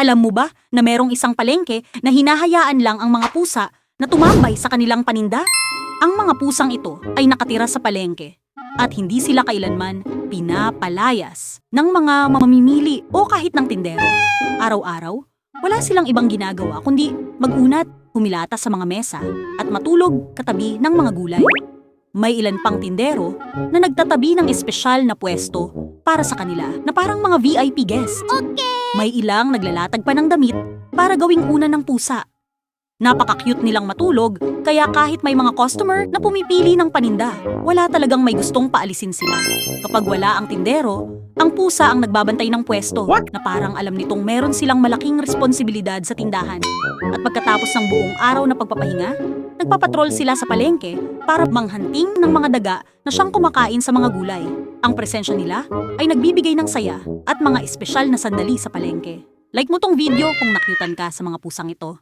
Alam mo ba na merong isang palengke na hinahayaan lang ang mga pusa na tumambay sa kanilang paninda? Ang mga pusang ito ay nakatira sa palengke at hindi sila kailanman pinapalayas ng mga mamimili o kahit ng tindero. Araw-araw, wala silang ibang ginagawa kundi magunat, humilata sa mga mesa at matulog katabi ng mga gulay. May ilan pang tindero na nagtatabi ng espesyal na pwesto para sa kanila na parang mga VIP guest. May ilang naglalatag pa ng damit para gawing una ng pusa. Napaka-cute nilang matulog, kaya kahit may mga customer na pumipili ng paninda, wala talagang may gustong paalisin sila. Kapag wala ang tindero, ang pusa ang nagbabantay ng pwesto na parang alam nitong meron silang malaking responsibilidad sa tindahan. At pagkatapos ng buong araw na pagpapahinga, nagpapatrol sila sa palengke para manghanting ng mga daga na siyang kumakain sa mga gulay. Ang presensya nila ay nagbibigay ng saya at mga espesyal na sandali sa palengke. Like mo tong video kung nakyutan ka sa mga pusang ito.